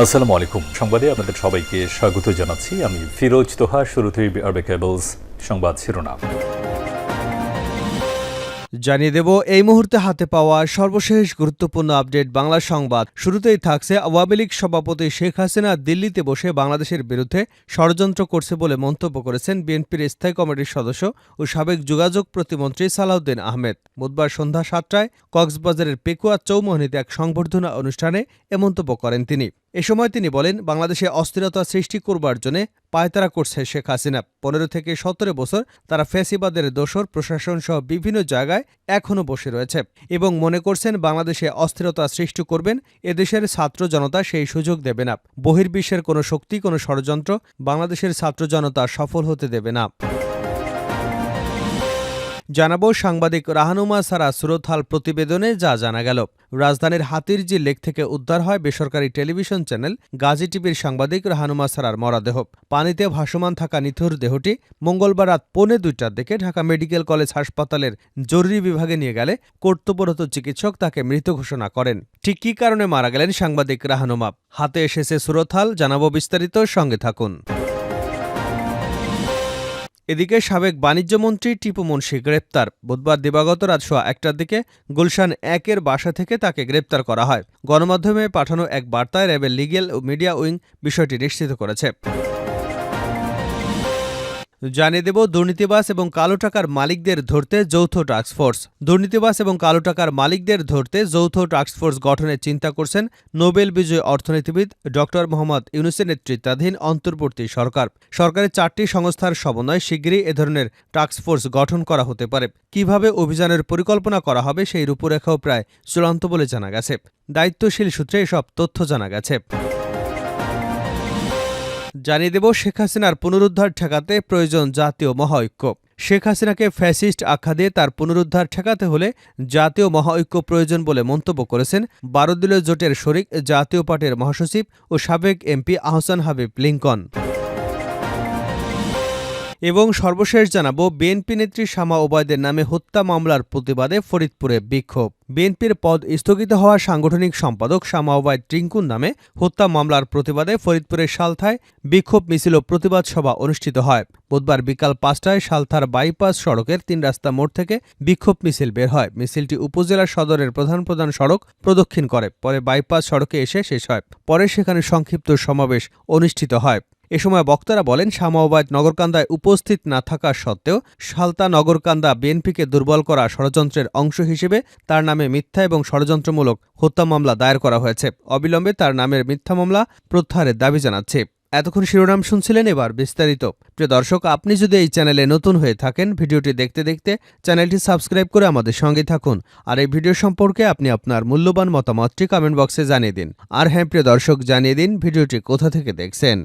আসসালামু আলাইকুম। সংবাদে আপনাদের সবাইকে স্বাগত জানাচ্ছি। আমি ফিরোজ তোহা, শুরুতেই আরবে কেবলস সংবাদ শিরোনাম। জানিয়ে দেব, এই মুহূর্তে হাতে পাওয়া সর্বশেষ গুরুত্বপূর্ণ আপডেট বাংলা সংবাদ। শুরুতেই থাকছে আওয়ামী লীগ সভাপতি শেখ হাসিনা দিল্লিতে বসে বাংলাদেশের বিরুদ্ধে ষড়যন্ত্র করছে বলে মন্তব্য করেছেন বিএনপির স্থায়ী কমিটির সদস্য ও সাবেক যোগাযোগ প্রতিমন্ত্রী সালাউদ্দিন আহমেদ। বুধবার সন্ধ্যা সাতটায় কক্সবাজারের পেকুয়া চৌমোহনীতে এক সংবর্ধনা অনুষ্ঠানে এ মন্তব্য করেন তিনি। এ সময় তিনি বলেন, বাংলাদেশে অস্থিরতা সৃষ্টি করবার জন্য পায়তারা করছে শেখ হাসিনা। পনেরো থেকে সতেরো বছর তারা ফ্যাসিবাদের দোসর প্রশাসন সহ বিভিন্ন জায়গায় এখনও বসে রয়েছে এবং মনে করছেন বাংলাদেশে অস্থিরতা সৃষ্টি করবেন, এদেশের ছাত্র জনতা সেই সুযোগ দেবে না। বহির্বিশ্বের কোনো শক্তি, কোনো ষড়যন্ত্র বাংলাদেশের ছাত্র জনতা সফল হতে দেবে না। জানাব সাংবাদিক রাহানুমা সারা সুরতহাল প্রতিবেদনে যা জানা গেল। রাজধানীর হাতিরজি লেক থেকে উদ্ধার হয় বেসরকারি টেলিভিশন চ্যানেল গাজী টিভির সাংবাদিক রাহানুমা সারার মরাদেহ। পানিতে ভাসমান থাকা নিথুর দেহটি মঙ্গলবার রাত পৌনে দুইটার দিকে ঢাকা মেডিকেল কলেজ হাসপাতালের জরুরি বিভাগে নিয়ে গেলে কর্তব্যরত চিকিৎসক তাকে মৃত ঘোষণা করেন। ঠিক কী কারণে মারা গেলেন সাংবাদিক রাহানুমা? হাতে এসেছে সুরতহাল জানাব বিস্তারিত, সঙ্গে থাকুন। এদিকে সাবেক বাণিজ্যমন্ত্রী টিপু মুন্সি গ্রেপ্তার। বুধবার দিবাগত রাত সোয়া একটার দিকে গুলশান একের বাসা থেকে তাকে গ্রেপ্তার করা হয়। গণমাধ্যমে পাঠানো এক বার্তায় র্যাবের লিগেল ও মিডিয়া উইং বিষয়টি নিশ্চিত করেছে। জানিয়ে দেব, দুর্নীতিবাস এবং কালো টাকার মালিকদের ধরতে যৌথ টাস্কফোর্স দুর্নীতিবাস এবং কালো টাকার মালিকদের ধরতে যৌথ টাস্কফোর্স গঠনের চিন্তা করছেন নোবেল বিজয়ী অর্থনীতিবিদ ড. মোহাম্মদ ইউনুসের নেতৃত্বাধীন অন্তর্বর্তী সরকার। সরকারের চারটি সংস্থার সমন্বয়ে শিগগিরই এ ধরনের টাস্কফোর্স গঠন করা হতে পারে। কীভাবে অভিযানের পরিকল্পনা করা হবে সেই রূপরেখাও প্রায় চূড়ান্ত বলে জানা গেছে। দায়িত্বশীল সূত্রে এসব তথ্য জানা গেছে। জানিয়ে দেব শেখ হাসিনার পুনরুদ্ধার ঠেকাতে প্রয়োজন জাতীয় মহাঐক্য। শেখ হাসিনাকে ফ্যাসিস্ট আখ্যা দিয়ে তার পুনরুদ্ধার ঠেকাতে হলে জাতীয় মহাঐক্য প্রয়োজন বলে মন্তব্য করেছেন বারো দলীয় জোটের শরিক জাতীয় পার্টির মহাসচিব ও সাবেক এমপি আহসান হাবিব লিঙ্কন। এবং সর্বশেষ জানাব, বিএনপি নেত্রী শামা ওবায়দের নামে হত্যা মামলার প্রতিবাদে ফরিদপুরে বিক্ষোভ। বিএনপির পদ স্থগিত হওয়া সাংগঠনিক সম্পাদক শামা ওবায়দ টিঙ্কুর নামে হত্যা মামলার প্রতিবাদে ফরিদপুরের সালথায় বিক্ষোভ মিছিল ও প্রতিবাদ সভা অনুষ্ঠিত হয়। বুধবার বিকাল পাঁচটায় সালথার বাইপাস সড়কের তিন রাস্তা মোড় থেকে বিক্ষোভ মিছিল বের হয়। মিছিলটি উপজেলা সদরের প্রধান প্রধান সড়ক প্রদক্ষিণ করে, পরে বাইপাস সড়কে এসে শেষ হয়, পরে সেখানে সংক্ষিপ্ত সমাবেশ অনুষ্ঠিত হয়। এ সময় বক্তারা বলেন শামাওবাদ নগরকান্দায় উপস্থিত না থাকা সত্ত্বেও সালতা নগরকান্দা বিএনপিকে দুর্বল করা ষড়যন্ত্রের অংশ হিসেবে তার নামে মিথ্যা এবং ষড়যন্ত্রমূলক হত্যা মামলা দায়ের করা হয়েছে। অবিলম্বে তার নামের মিথ্যা মামলা প্রত্যাহারের দাবি জানাচ্ছে। এতক্ষণ শিরোনাম শুনছিলেন এবার বিস্তারিত। প্রিয় দর্শক, আপনি যদি এই চ্যানেলে নতুন হয়ে থাকেন, ভিডিওটি দেখতে দেখতে চ্যানেলটি সাবস্ক্রাইব করে আমাদের সঙ্গে থাকুন। আর এই ভিডিও সম্পর্কে আপনি আপনার মূল্যবান মতামতটি কমেন্ট বক্সে জানিয়ে দিন। আর হ্যাঁ প্রিয় দর্শক, জানিয়ে দিন ভিডিওটি কোথা থেকে দেখছেন।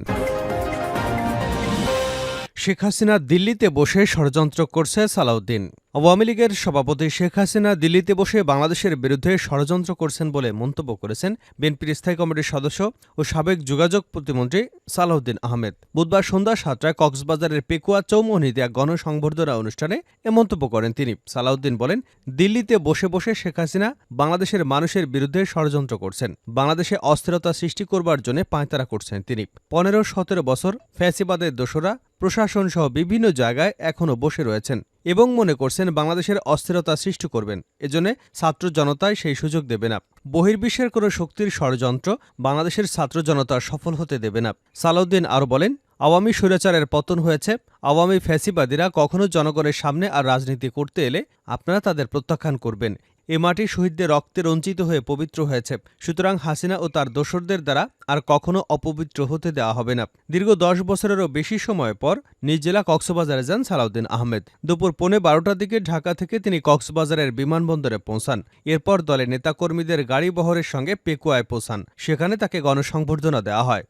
শেখ হাসিনা দিল্লিতে বসে ষড়যন্ত্র করছে সালাউদ্দিন। আওয়ামী লীগের সভাপতি শেখ হাসিনা দিল্লিতে বসে বাংলাদেশের বিরুদ্ধে ষড়যন্ত্র করছেন বলে মন্তব্য করেছেন বিএনপির স্থায়ী কমিটির সদস্য ও সাবেক যোগাযোগ প্রতিমন্ত্রী সালাউদ্দিন আহমেদ। বুধবার সন্ধ্যা সাতটায় কক্সবাজারের পেকুয়া চৌমোহনীতে এক গণসংবর্ধনা অনুষ্ঠানে এ মন্তব্য করেন তিনি। সালাউদ্দিন বলেন, দিল্লিতে বসে বসে শেখ হাসিনা বাংলাদেশের মানুষের বিরুদ্ধে ষড়যন্ত্র করছেন। বাংলাদেশে অস্থিরতা সৃষ্টি করবার জন্য পাঁয়তারা করছেন তিনি। পনেরো সতেরো বছর ফ্যাসিবাদের দোসরা প্রশাসন সহ বিভিন্ন জায়গায় এখনও বসে রয়েছেন। এবং মনে করছেন বাংলাদেশের অস্থিরতা সৃষ্টি করবেন। এজন্য ছাত্র জনতায় সেই সুযোগ দেবে না। বহির্বিশ্বের কোনো শক্তির ষড়যন্ত্র বাংলাদেশের ছাত্র জনতা সফল হতে দেবে না। সালাউদ্দিন আরও বলেন, আওয়ামী স্বৈরাচারের পতন হয়েছে। আওয়ামী ফ্যাসিবাদীরা কখনো জনগণের সামনে আর রাজনীতি করতে এলে আপনারা তাদের প্রত্যাখ্যান করবেন। এ মাটি শহীদদের রক্তে রঞ্জিত হয়ে পবিত্র হয়েছে। সুতরাং হাসিনা ও তার দোসরদের দ্বারা আর কখনো অপবিত্র হতে দেওয়া হবে না। দীর্ঘ দশ বছরেরও বেশি সময় পর নিজ জেলা কক্সবাজারে যান সালাউদ্দিন আহমেদ। দুপুর পৌনে বারোটার দিকে ঢাকা থেকে তিনি কক্সবাজারের বিমানবন্দরে পৌঁছান। এরপর দলের নেতাকর্মীদের গাড়ি বহরের সঙ্গে পেকুয়ায় পৌঁছান। সেখানে তাকে গণসংবর্ধনা দেওয়া হয়।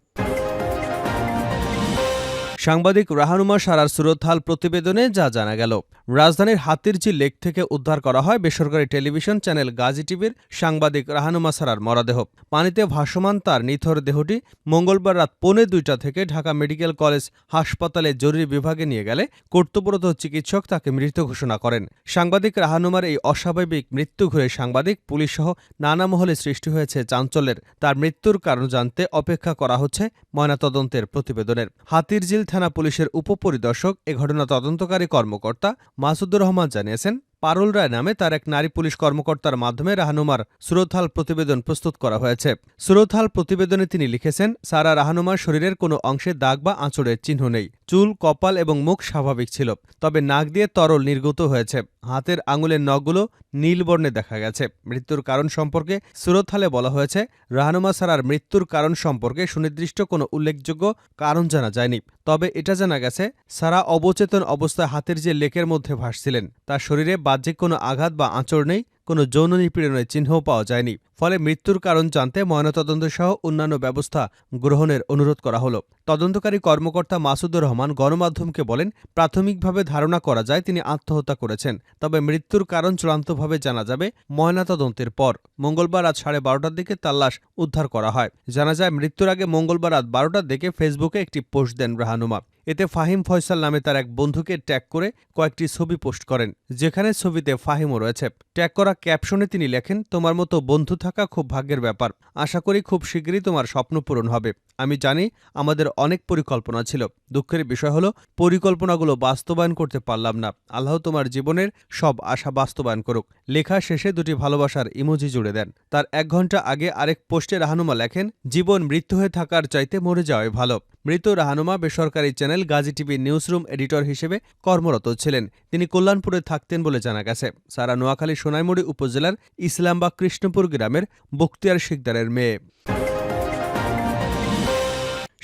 সাংবাদিক রাহানুমা সারার সুরতহাল প্রতিবেদনে যা জানা গেল। রাজধানীর হাতিরঝিল লেক থেকে উদ্ধার করা হয় বেসরকারি টেলিভিশন চ্যানেল গাজী টিভির সাংবাদিক রাহানুমা সারার মরদেহ। পানিতে ভাসমান তার নিথর দেহটি মঙ্গলবার রাত পৌনে দুইটা থেকে ঢাকা মেডিকেল কলেজ হাসপাতালে জরুরি বিভাগে নিয়ে গেলে কর্তব্যরত চিকিৎসক তাকে মৃত ঘোষণা করেন। সাংবাদিক রাহানুমার এই অস্বাভাবিক মৃত্যু ঘুরে সাংবাদিক পুলিশ সহ নানা মহলে সৃষ্টি হয়েছে চাঞ্চল্যের। তার মৃত্যুর কারণ জানতে অপেক্ষা করা হচ্ছে ময়নাতদন্তের প্রতিবেদনের। হাতিরঝিল থানা পুলিশের উপপরিদর্শক এ ঘটনা তদন্তকারী কর্মকর্তা মাসুদুর রহমান জানিয়েছেন, পারুল রায় নামে তার এক নারী পুলিশ কর্মকর্তার মাধ্যমে রাহানুমার সুরতহাল প্রতিবেদন প্রস্তুত করা হয়েছে। সুরতহাল প্রতিবেদনে তিনি লিখেছেন, সারা রাহানুমার শরীরের কোনো অংশে দাগ বা আঁচড়ের চিহ্ন নেই। চুল, কপাল এবং মুখ স্বাভাবিক ছিল, তবে নাক দিয়ে তরল নির্গত হয়েছে। হাতের আঙুলের নখগুলো নীল বর্ণে দেখা গেছে। মৃত্যুর কারণ সম্পর্কে সুরতহালে বলা হয়েছে, রাহানুমা সারার মৃত্যুর কারণ সম্পর্কে সুনির্দিষ্ট কোনো উল্লেখযোগ্য কারণ জানা যায়নি। তবে এটা জানা গেছে, সারা অবচেতন অবস্থায় হাতের যে লেকের মধ্যে ভাসছিলেন, তার শরীরে বাহ্যিক কোনো আঘাত বা আঁচড় নেই কোনো যৌন নিপীড়নের চিহ্নও পাওয়া যায়নি। ফলে মৃত্যুর কারণ জানতে ময়নাতদন্ত সহ অন্যান্য ব্যবস্থা গ্রহণের অনুরোধ করা হলো। তদন্তকারী কর্মকর্তা মাসুদুর রহমান গণমাধ্যমকে বলেন, প্রাথমিকভাবে ধারণা করা যায় তিনি আত্মহত্যা করেছেন, তবে মৃত্যুর কারণ চূড়ান্তভাবে জানা যাবে ময়নাতদন্তের পর। মঙ্গলবার রাত সাড়ে বারোটার দিকে তার লাশ উদ্ধার করা হয়। জানা যায়, মৃত্যুর আগে মঙ্গলবার রাত বারোটার দিকে ফেসবুকে একটি পোস্ট দেন রাহানুমা। এতে ফাহিম ফয়সাল নামে তার এক বন্ধুকে ট্যাগ করে কয়েকটি ছবি পোস্ট করেন, যেখানে ছবিতে ফাহিমও রয়েছে। ট্যাগ করা ক্যাপশনে তিনি লেখেন, তোমার মতো বন্ধু থাকা খুব ভাগ্যের ব্যাপার। আশা করি খুব শীঘ্রই তোমার স্বপ্ন পূরণ হবে। আমি জানি আমাদের অনেক পরিকল্পনা ছিল। দুঃখের বিষয় হলো, পরিকল্পনাগুলো বাস্তবায়ন করতে পারলাম না। আল্লাহ তোমার জীবনের সব আশা বাস্তবায়ন করুক। লেখা শেষে দুটি ভালোবাসার ইমোজি জুড়ে দেন। তার এক ঘণ্টা আগে আরেক পোস্টে রাহানুমা লেখেন, জীবন মৃত্যু হয়ে থাকার চাইতে মরে যাওয়াই ভালো। মৃত রাহানুমা বেসরকারি channel Gazi TV newsroom editor হিসেবে কর্মরত ছিলেন। তিনি কল্যাণপুরে থাকতেন বলে জানা গেছে। সারা নোয়াখালী সোনাইমুড়ি উপজেলার ইসলামবাগ কৃষ্ণপুর গ্রামের বক্তিয়ার শিকদারের মেয়ে।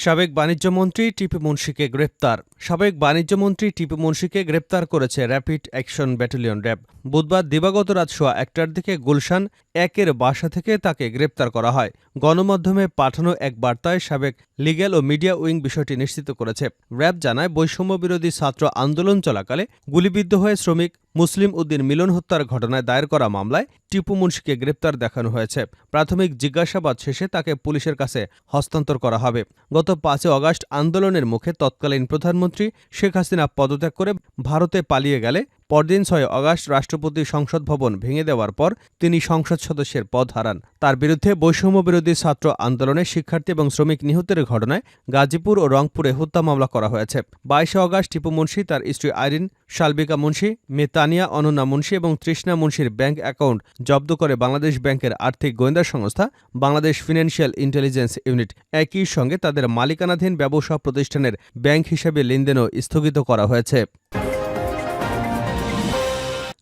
সাবেক বাণিজ্যমন্ত্রী টিপি মুন্সিকে গ্রেপ্তার। সাবেক বাণিজ্যমন্ত্রী টিপু মুন্সিকে গ্রেপ্তার করেছে র্যাপিড অ্যাকশন ব্যাটালিয়ন র্যাব বুধবার দিবাগত রাত সোয়া একটার দিকে গুলশান একের বাসা থেকে তাকে গ্রেপ্তার করা হয়। গণমাধ্যমে পাঠানো এক বার্তায় সাবেক লিগ্যাল ও মিডিয়া উইং বিষয়টি নিশ্চিত করেছে। র্যাব জানায় বৈষম্য বিরোধী ছাত্র আন্দোলন চলাকালে গুলিবিদ্ধ হয়ে শ্রমিক মুসলিম উদ্দিন মিলন হত্যার ঘটনায় দায়ের করা মামলায় টিপু মুন্সিকে গ্রেপ্তার দেখানো হয়েছে। প্রাথমিক জিজ্ঞাসাবাদ শেষে তাকে পুলিশের কাছে হস্তান্তর করা হবে। গত পাঁচই অগাস্ট আন্দোলনের মুখে তৎকালীন প্রধানমন্ত্রী শেখ হাসিনা পদত্যাগ করে ভারতে পালিয়ে গেলে পরদিন ছয় অগাস্ট রাষ্ট্রপতি সংসদ ভবন ভেঙে দেওয়ার পর তিনি সংসদ সদস্যের পদ হারান। তার বিরুদ্ধে বৈষম্য বিরোধী ছাত্র আন্দোলনে শিক্ষার্থী এবং শ্রমিক নিহতের ঘটনায় গাজীপুর ও রংপুরে হত্যা মামলা করা হয়েছে। বাইশে অগাস্ট টিপু মুন্সি, তার স্ত্রী আইরিন, শালবিকা মুন্সি, মেতানিয়া অনন্যা মুন্সি এবং তৃষ্ণা মুন্সির ব্যাংক অ্যাকাউন্ট জব্দ করে বাংলাদেশ ব্যাংকের আর্থিক গোয়েন্দা সংস্থা বাংলাদেশ ফিনান্সিয়াল ইন্টেলিজেন্স ইউনিট। একই সঙ্গে তাদের মালিকানাধীন ব্যবসা প্রতিষ্ঠানের ব্যাংক হিসেবে লেনদেনও স্থগিত করা হয়েছে।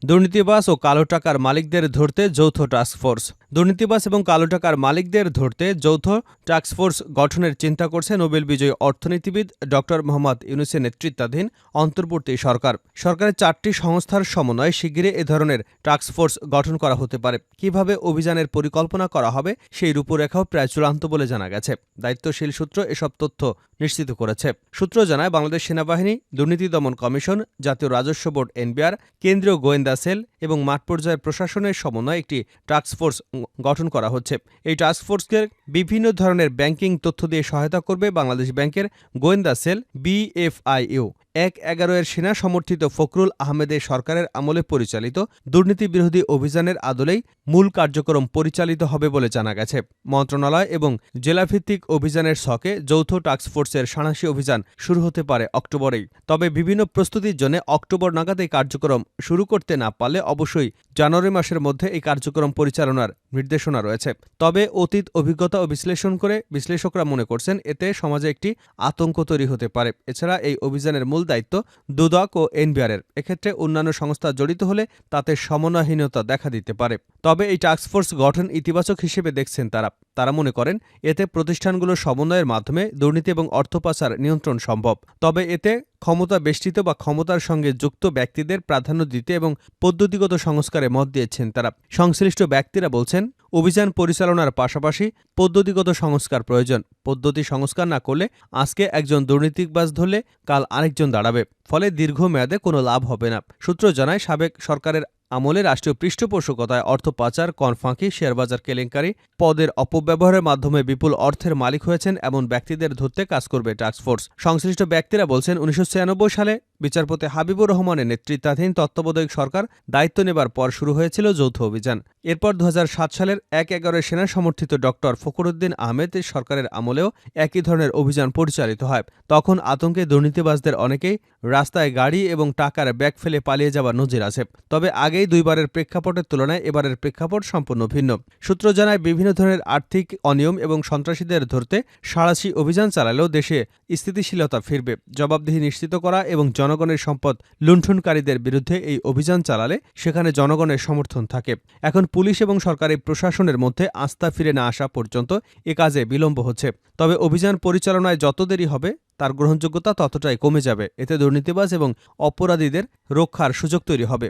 দুর্নীতিবাস ও কালো টাকার মালিকদের ধরতে যৌথ টাস্কফোর্স দুর্নীতিবাস এবং কালো টাকার মালিকদের ধরতে যৌথ টাস্কফোর্স গঠনের চিন্তা করছে নোবেল বিজয়ী অর্থনীতিবিদ ড. মোহাম্মদ ইউনুসের নেতৃত্বাধীন অন্তর্বর্তী সরকার। সরকারের চারটি সংস্থার সমন্বয়ে শিগগিরই এ ধরনের টাস্কফোর্স গঠন করা হতে পারে। কীভাবে অভিযানের পরিকল্পনা করা হবে সেই রূপরেখাও প্রায় চূড়ান্ত বলে জানা গেছে। দায়িত্বশীল সূত্র এসব তথ্য নিশ্চিত করেছে। সূত্র জানায়, বাংলাদেশ সেনাবাহিনী, দুর্নীতি দমন কমিশন, জাতীয় রাজস্ব বোর্ড এনবিআর, কেন্দ্রীয় গোয়েন্দা সেল এবং মাঠ পর্যায়ের প্রশাসনের সমন্বয়ে একটি টাস্কফোর্স গঠন করা হচ্ছে। এই টাস্কফোর্সকে বিভিন্ন ধরনের ব্যাংকিং তথ্য দিয়ে সহায়তা করবে বাংলাদেশ ব্যাংকের গোয়েন্দা সেল বিএফআইইউ এক এগারো এর সেনা সমর্থিত ফখরুল আহমেদের সরকারের আমলে পরিচালিত দুর্নীতি বিরোধী অভিযানের আদলেই মূল কার্যক্রম পরিচালিত হবে বলে জানা গেছে। মন্ত্রণালয় এবং জেলাভিত্তিক অভিযানের ছকে যৌথ টাস্কফোর্সের সাঁড়াশি অভিযান শুরু হতে পারে অক্টোবরেই। তবে বিভিন্ন প্রস্তুতির জন্য অক্টোবর নাগাদ এই কার্যক্রম শুরু করতে না পারলে অবশ্যই জানুয়ারি মাসের মধ্যে এই কার্যক্রম পরিচালনার নির্দেশনা রয়েছে। তবে অতীত অভিজ্ঞতা ও বিশ্লেষণ করে বিশ্লেষকরা মনে করছেন, এতে সমাজে একটি আতঙ্ক তৈরি হতে পারে। এছাড়া এই অভিযানের মূল দায়িত্ব দুদক ও এনবিআরের। এক্ষেত্রে অন্যান্য সংস্থা জড়িত হলে তাতে সমন্বয়হীনতা দেখা দিতে পারে। তবে এই টাস্কফোর্স গঠন ইতিবাচক হিসেবে দেখছেন তারা। তারা মনে করেন, এতে প্রতিষ্ঠানগুলোর সমন্বয়ের মাধ্যমে দুর্নীতি এবং অর্থ পাচার নিয়ন্ত্রণ সম্ভব। তবে এতে ক্ষমতা বেষ্টিত বা ক্ষমতার সঙ্গে যুক্ত ব্যক্তিদের প্রাধান্য দিতে এবং পদ্ধতিগত সংস্কারে মত দিয়েছেন তারা। সংশ্লিষ্ট ব্যক্তিরা বলছেন অভিযান পরিচালনার পাশাপাশি পদ্ধতিগত সংস্কার প্রয়োজন। পদ্ধতি সংস্কার না করলে আজকে একজন দুর্নীতিবাজ ধরলে কাল আরেকজন দাঁড়াবে। ফলে দীর্ঘমেয়াদে কোনো লাভ হবে না। সূত্র জানায়, সাবেক সরকারের আমলে রাষ্ট্রীয় পৃষ্ঠপোষকতায় অর্থ পাচার, কনফাঁকি, শেয়ারবাজার কেলেঙ্কারি পদের অপব্যবহারের মাধ্যমে বিপুল অর্থের মালিক হয়েছেন এমন ব্যক্তিদের ধরতে কাজ করবে টাস্কফোর্স সংশ্লিষ্ট ব্যক্তিরা বলছেন, উনিশশো ছিয়ানব্বই সালে বিচারপতি হাবিবুর রহমানের নেতৃত্বাধীন তত্ত্বাবধায়ক সরকার দায়িত্ব নেবার পর শুরু হয়েছিল যৌথ অভিযান। এরপর দু হাজার সাত সালের এক এগারোয় সেনা সমর্থিত ডক্টর ফখরুদ্দিন আহমেদ সরকারের আমলেও একই ধরনের অভিযান পরিচালিত হয়। তখন আতঙ্কে দুর্নীতিবাজদের অনেকেই রাস্তায় গাড়ি এবং টাকার ব্যাগ ফেলে পালিয়ে যাওয়ার নজির আছে। তবে আগেই দুইবারের প্রেক্ষাপটের তুলনায় এবারের প্রেক্ষাপট সম্পূর্ণ ভিন্ন। সূত্র জানায়, বিভিন্ন ধরনের আর্থিক অনিয়ম এবং সন্ত্রাসীদের ধরতে সাঁড়াশি অভিযান চালালেও দেশে স্থিতিশীলতা ফিরবে। জবাবদিহি নিশ্চিত করা এবং জনগণের সম্পদ লুণ্ঠনকারীদের বিরুদ্ধে এই অভিযান চালালে সেখানে জনগণের সমর্থন থাকে। এখন পুলিশ এবং সরকারি প্রশাসনের মধ্যে আস্থা ফিরে না আসা পর্যন্ত এ কাজে বিলম্ব হচ্ছে। তবে অভিযান পরিচালনায় যত দেরি হবে, তার গ্রহণযোগ্যতা ততটাই কমে যাবে। এতে দুর্নীতিবাজ এবং অপরাধীদের রক্ষার সুযোগ তৈরি হবে।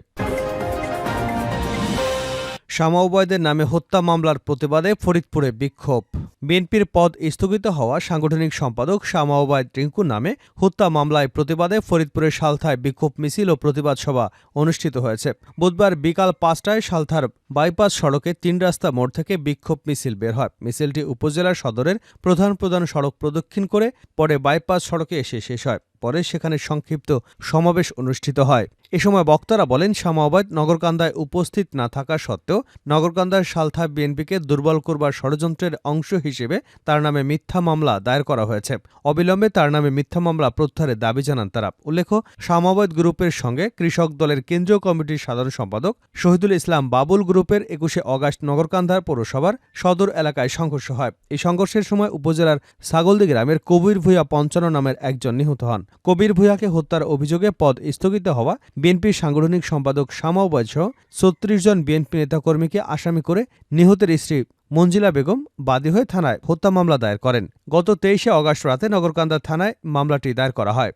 শামাউবায়দের নামে হত্যা মামলার প্রতিবাদে ফরিদপুরে বিক্ষোভ। বিএনপির পদ স্থগিত হওয়া সাংগঠনিক সম্পাদক শামাউবায়দ রিঙ্কুর নামে হত্যা মামলায় প্রতিবাদে ফরিদপুরের সালথায় বিক্ষোভ মিছিল ও প্রতিবাদ সভা অনুষ্ঠিত হয়েছে। বুধবার বিকাল পাঁচটায় সালথার বাইপাস সড়কে তিন রাস্তা মোড় থেকে বিক্ষোভ মিছিল বের হয়। মিছিলটি উপজেলা সদরের প্রধান প্রধান সড়ক প্রদক্ষিণ করে পরে বাইপাস সড়কে এসে শেষ হয়। পরে সেখানে সংক্ষিপ্ত সমাবেশ অনুষ্ঠিত হয়। এ সময় বক্তারা বলেন শামাবাদ নগরকান্দায় উপস্থিত না থাকা সত্ত্বেও নগরকান্দার সালথা বিএনপিকে দুর্বল করবার ষড়যন্ত্রের অংশ হিসেবে তার নামে মিথ্যা মামলা দায়ের করা হয়েছে। অবিলম্বে তার নামে মিথ্যা মামলা প্রত্যাহারের দাবি জানান তারা। উল্লেখ্য শামাবাদ গ্রুপের সঙ্গে কৃষক দলের কেন্দ্রীয় কমিটির সাধারণ সম্পাদক শহীদুল ইসলাম বাবুল গ্রুপের একুশে অগাস্ট নগরকান্দার পৌরসভার সদর এলাকায় সংঘর্ষ হয়। এই সংঘর্ষের সময় উপজেলার ছাগলদি গ্রামের কবির ভূঁইয়া পঞ্চান্ন নামের একজন নিহত হন। কবির ভূয়াকে হত্যার অভিযোগে পদ স্থগিত হওয়া বিএনপির সাংগঠনিক সম্পাদক শামাও সহ ছত্রিশ জন বিএনপি নেতাকর্মীকে আসামি করে নিহতের স্ত্রী মঞ্জিলা বেগম বাদী হয়ে থানায় হত্যা মামলা দায়ের করেন। গত তেইশে অগাস্ট রাতে নগরকান্দা থানায় মামলাটি দায়ের করা হয়।